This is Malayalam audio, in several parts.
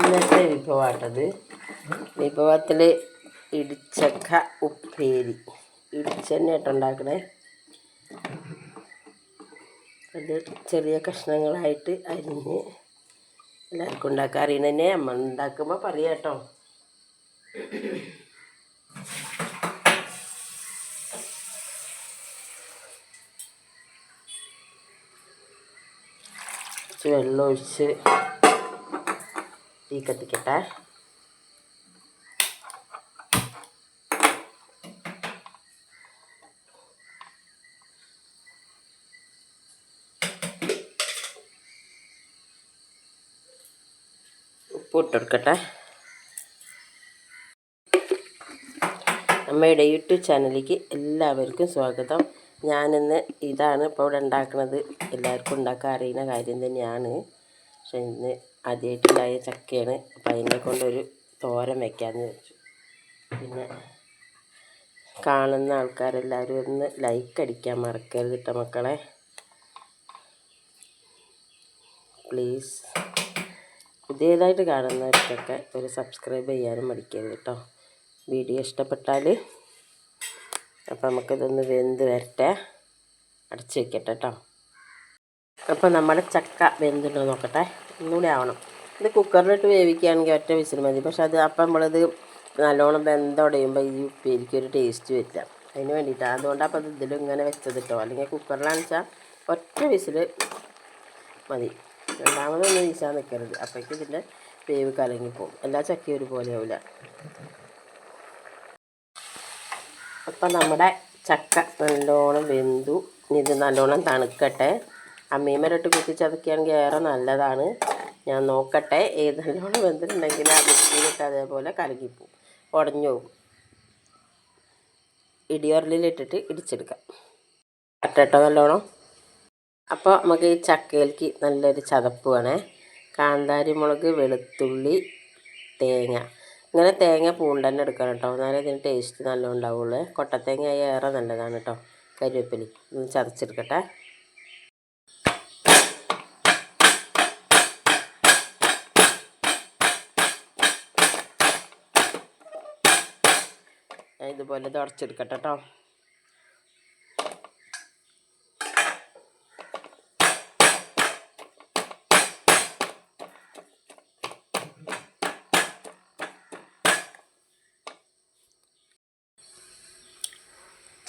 ഇന്നത്തെ വിഭവമാട്ടത് വിഭവത്തിൽ ഇടിച്ചക്ക ഉപ്പേരി. ഇടിച്ചെണ്ണയായിട്ട് ഉണ്ടാക്കണേ. അത് ചെറിയ കഷ്ണങ്ങളായിട്ട് അരിഞ്ഞ് എല്ലാവർക്കും ഉണ്ടാക്കാൻ അറിയണന്നെ. നമ്മൾ ഉണ്ടാക്കുമ്പോൾ പറയാം കേട്ടോ കുറച്ച് വെള്ളം ഒഴിച്ച് തീ കത്തിക്കട്ടെ. ഉപ്പ് ഇട്ടെടുക്കട്ടെ. അമ്മയുടെ യൂട്യൂബ് ചാനലിലേക്ക് എല്ലാവർക്കും സ്വാഗതം. ഞാനിന്ന് ഇതാണ് ഇപ്പോൾ ഇവിടെ ഉണ്ടാക്കുന്നത് എല്ലാവർക്കും ഉണ്ടാക്കാൻ അറിയുന്ന കാര്യം തന്നെയാണ്. പക്ഷെ ഇന്ന് ആദ്യമായിട്ടുണ്ടായ ചക്കയാണ്. അപ്പം അതിനെ കൊണ്ടൊരു തോരൻ വയ്ക്കാമെന്ന് വെച്ചു പിന്നെ കാണുന്ന ആൾക്കാരെല്ലാവരും ഒന്ന് ലൈക്ക് അടിക്കാൻ മറക്കരുത് കേട്ടോ മക്കളെ. പ്ലീസ് പുതിയതായിട്ട് കാണുന്നവർക്കൊക്കെ ഒരു സബ്സ്ക്രൈബ് ചെയ്യാനും മടിക്കരുത് കേട്ടോ വീഡിയോ ഇഷ്ടപ്പെട്ടാൽ അപ്പം നമുക്കിതൊന്ന് വെന്ത് വരട്ടെ. അടച്ച് വെക്കട്ടെ കേട്ടോ അപ്പോൾ നമ്മൾ ചക്ക വെന്തുണ്ടോ നോക്കട്ടെ. ഒന്നുകൂടി ആവണം. ഇത് കുക്കറിലിട്ട് വേവിക്കുകയാണെങ്കിൽ ഒറ്റ വിസിൽ മതി. പക്ഷെ അത് അപ്പം നമ്മളത് നല്ലോണം വെന്തോടയുമ്പോൾ ഈ ഉപ്പേരിക്ക് ഒരു ടേസ്റ്റ് വരില്ല. അതിന് വേണ്ടിയിട്ടാണ് അതുകൊണ്ടാണ് അപ്പോൾ ഇത് ഇതിലും ഇങ്ങനെ വെച്ചത് കേട്ടോ അല്ലെങ്കിൽ കുക്കറിലാണെന്ന് വെച്ചാൽ ഒറ്റ വിസിൽ മതി. രണ്ടാമതൊന്നും വീശാൻ നിൽക്കരുത് അപ്പോഴേക്കും ഇതിന്റെ വേവ് കലങ്ങിപ്പോവും എല്ലാ ചക്കയും ഒരുപോലെ ആവില്ല. അപ്പം നമ്മുടെ ചക്ക നല്ലോണം വെന്തു. ഇത് നല്ലോണം തണുക്കട്ടെ. അമ്മീമരട്ട് കുത്തി ചതക്കുകയാണെങ്കിൽ ഏറെ നല്ലതാണ്. ഞാൻ നോക്കട്ടെ ഏത് നല്ലോണം വെന്തിട്ടുണ്ടെങ്കിൽ ആ മിക്സിയിലിട്ട് അതേപോലെ കലകിപ്പോവും ഉടഞ്ഞു പോകും. ഇടിയൊരലിലിട്ടിട്ട് ഇടിച്ചെടുക്കാം. അട്ടട്ടോ നല്ലോണം? അപ്പോൾ നമുക്ക് ഈ ചക്കയിലേക്ക് നല്ലൊരു ചതപ്പ് വേണേ. കാന്താരി മുളക് വെളുത്തുള്ളി തേങ്ങ. ഇങ്ങനെ തേങ്ങ പൂണ്ടന്നെ എടുക്കണം കേട്ടോ. എന്നാലേ ഇതിന് ടേസ്റ്റ് നല്ല ഉണ്ടാവുള്ളൂ. കൊട്ടത്തേങ്ങ ഏറെ നല്ലതാണ് കേട്ടോ. കരിവേപ്പിലി ഒന്ന് ചതച്ചെടുക്കട്ടെ. ഇതുപോലെ തുടച്ചെടുക്കട്ടെ കേട്ടോ.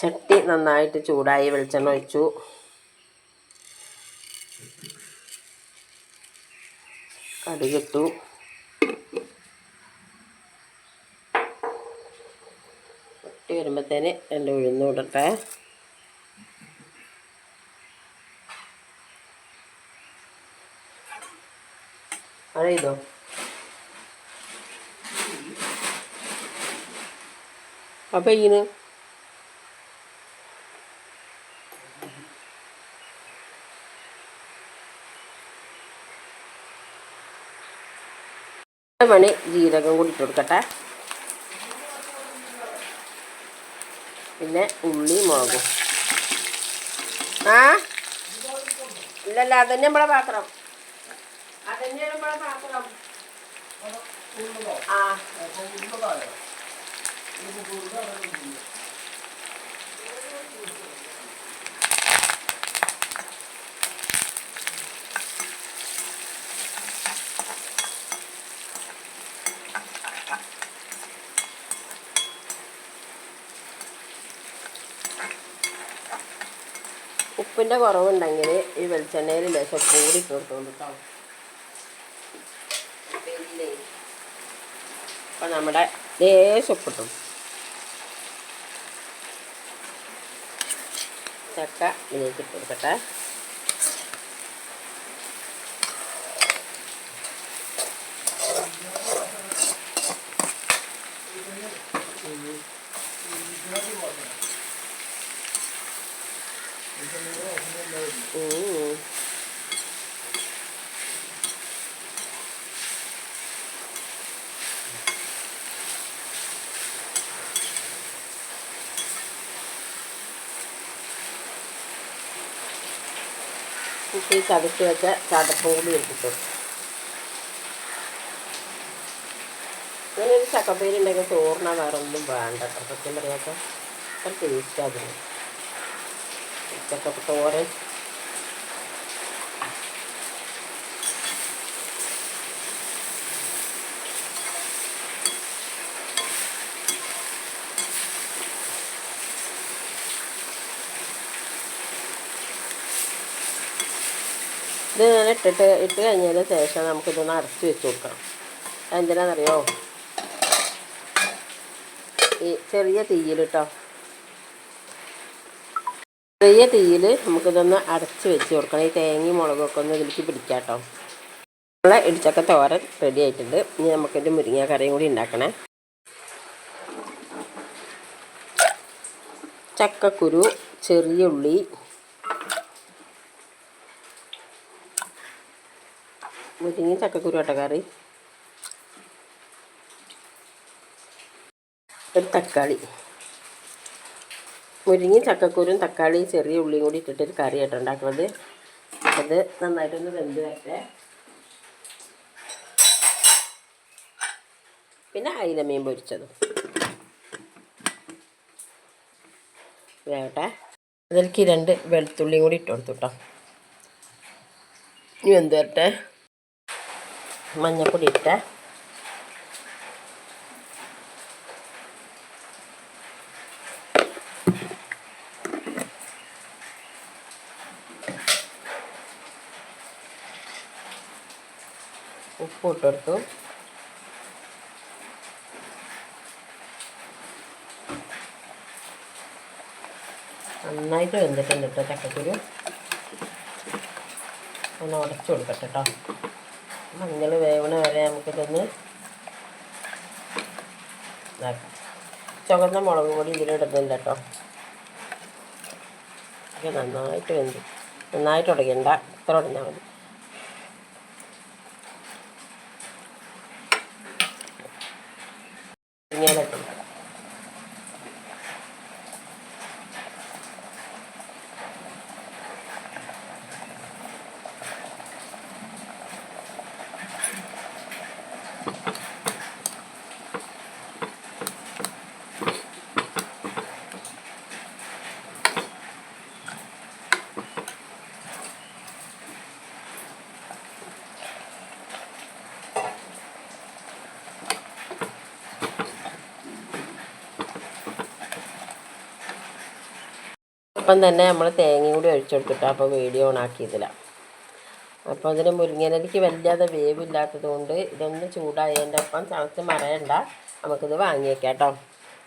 ചട്ടി നന്നായിട്ട് ചൂടായി വെളിച്ചെണ്ണ ഒഴിച്ചു. കടുകിട്ടു. പൊട്ടി വരുമ്പോഴത്തേന് രണ്ട് ഉഴുന്ന് വിടട്ടെ മഴ ചെയ്തോ? അപ്പം ഇങ്ങനെ മണി ജീരകം കൂടി ഇട്ട് കൊടുക്കട്ടെ. പിന്നെ ഉള്ളി മുളകും ആ? ഇല്ലല്ല അതന്നെ നമ്മളെ പാത്രം. അതന്നെ നമ്മളെ പാത്രം. ആ. ഉപ്പിന്റെ കുറവുണ്ടെങ്കിൽ ഈ വെളിച്ചെണ്ണയിൽ ലേശം കൂടി കൊടുത്തോണ്ട് കേട്ടോ അപ്പം നമ്മുടെ ലേശം ഉപ്പിട്ടു. ചക്ക ഇതിലേക്ക് കൊടുക്കട്ടെ കൊടുക്കട്ടെ. ഉം. കുട്ടി ചതച്ച് വെച്ച ചതപ്പും കൂടി എടുത്തിട്ടു ഇങ്ങനെ ഒരു ചക്കപ്പേരി ഉണ്ടെങ്കിൽ ചോറിന വേറെ ഒന്നും വേണ്ട സത്യം പറയാത്ത ടേസ്റ്റ് അതിന് ചക്കപ്പ തോരൻ ഇത് ഞാൻ ഇട്ടിട്ട് ഇട്ട് കഴിഞ്ഞതിന് ശേഷം നമുക്കിതൊന്ന് അടച്ച് വെച്ച് കൊടുക്കണം. എന്തിനാണെന്നറിയോ ഈ ചെറിയ തീയിൽ കേട്ടോ ചെറിയ തീയിൽ നമുക്കിതൊന്ന് അടച്ച് വെച്ച് കൊടുക്കണം. ഈ തേങ്ങയും മുളകൊക്കെ ഒന്ന് ഇതിലേക്ക് പിടിക്കാം കേട്ടോ. നമ്മളെ ഇടിച്ചക്ക തോരൻ റെഡി ആയിട്ടുണ്ട്. ഇനി നമുക്കിത് മുരിങ്ങ കറിയും കൂടി ഉണ്ടാക്കണേ. ചക്കക്കുരു ചെറിയ ഉള്ളി മുരിങ്ങ ചക്കക്കുരു ആട്ട കറി ഒരു തക്കാളി. മുരിങ്ങയും ചക്കക്കുരും തക്കാളി ചെറിയ ഉള്ളിയും കൂടി ഇട്ടിട്ടൊരു കറി ആയിട്ട് ഉണ്ടാക്കുന്നത് അത് നന്നായിട്ടൊന്ന് വെന്ത് വരട്ടെ. പിന്നെ അയിലമീൻ പൊരിച്ചതും. വേവട്ടെ. അതിലേക്ക് രണ്ട് വെളുത്തുള്ളിയും കൂടി ഇട്ട് കൊടുത്തു കേട്ടോ. ഇനി വെന്ത് വരട്ടെ. മഞ്ഞപ്പൊടി ഇട്ടേ ഉപ്പ് ഇട്ടെടുത്തു നന്നായിട്ട് വെന്തിട്ടുണ്ട് കേട്ടോ ചക്കക്കുരു. ഒന്ന് ഉടച്ചു കൊടുക്കട്ടെ കേട്ടോ മഞ്ഞൾ വേവണ വരെ നമുക്കിതൊന്ന് ഇതാക്കാം. ചുവന്ന മുളക് പൊടി ഇതിലിടുന്നില്ല കേട്ടോ. നന്നായിട്ട് വെന്തു. നന്നായിട്ട് ഉടയ്ക്കണ്ട. ഇത്ര ഉടഞ്ഞാൽ മതി ഇങ്ങനെ കൊടുക്കാം അപ്പം തന്നെ നമ്മൾ തേങ്ങയും കൂടി ഒഴിച്ചെടുത്തിട്ട് അപ്പോൾ വീഡിയോ ഓൺ ആക്കിയതില്ല അപ്പോൾ അതിന് മുരിങ്ങയിലേക്ക് വല്ലാതെ വേവില്ലാത്തത് കൊണ്ട് ഇതൊന്ന് ചൂടായതിന്റെ ഒപ്പം തണുത്ത് മറയണ്ട. നമുക്കിത് വാങ്ങിയേക്കാം കേട്ടോ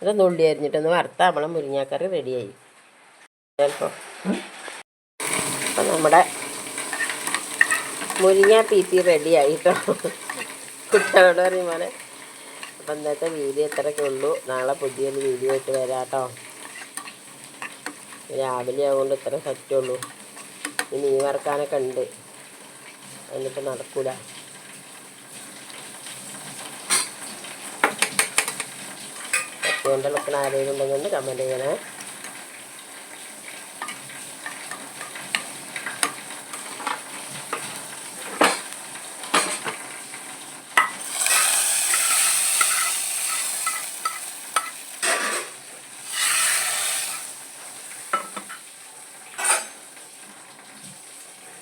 ഇത് നുള്ളി അരിഞ്ഞിട്ടൊന്ന് വറുത്താൽ നമ്മളെ മുരിങ്ങാക്കറി റെഡിയായി ചിലപ്പോൾ അപ്പം നമ്മുടെ മുരിങ്ങ പി പി റെഡിയായി കേട്ടോ കുട്ടികളോട് പറയും പോലെ അപ്പം ഇന്നത്തെ വീഡിയോ ഇത്രയൊക്കെ ഉള്ളൂ. നാളെ പുതിയൊരു വീഡിയോ ആയിട്ട് വരാം കേട്ടോ രാവിലെ ആയതുകൊണ്ട് ഇത്ര പറ്റുള്ളൂ. ഈ മീൻ വറക്കാനൊക്കെ ഉണ്ട്. എന്നിട്ട് നടക്കൂല. കൊണ്ടുള്ള നിൽക്കുന്ന ആരെങ്കിലും ഉണ്ടെങ്കിൽ കമന്റ് ചെയ്യണേ.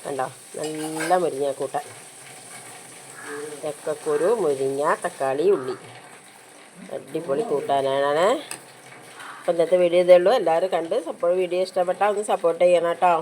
കണ്ടോ? നല്ല മുരിങ്ങ കൂട്ടാൻ ചക്കക്കുരു മുരിങ്ങ തക്കാളി ഉള്ളി. അടിപൊളി കൂട്ടാനാണ് അപ്പം ഇന്നത്തെ വീഡിയോ ഇതേ ഉള്ളൂ. എല്ലാവരും കണ്ട് സപ്പോർട്ട് വീഡിയോ ഇഷ്ടപ്പെട്ടാൽ ഒന്ന് സപ്പോർട്ട് ചെയ്യണം കേട്ടോ.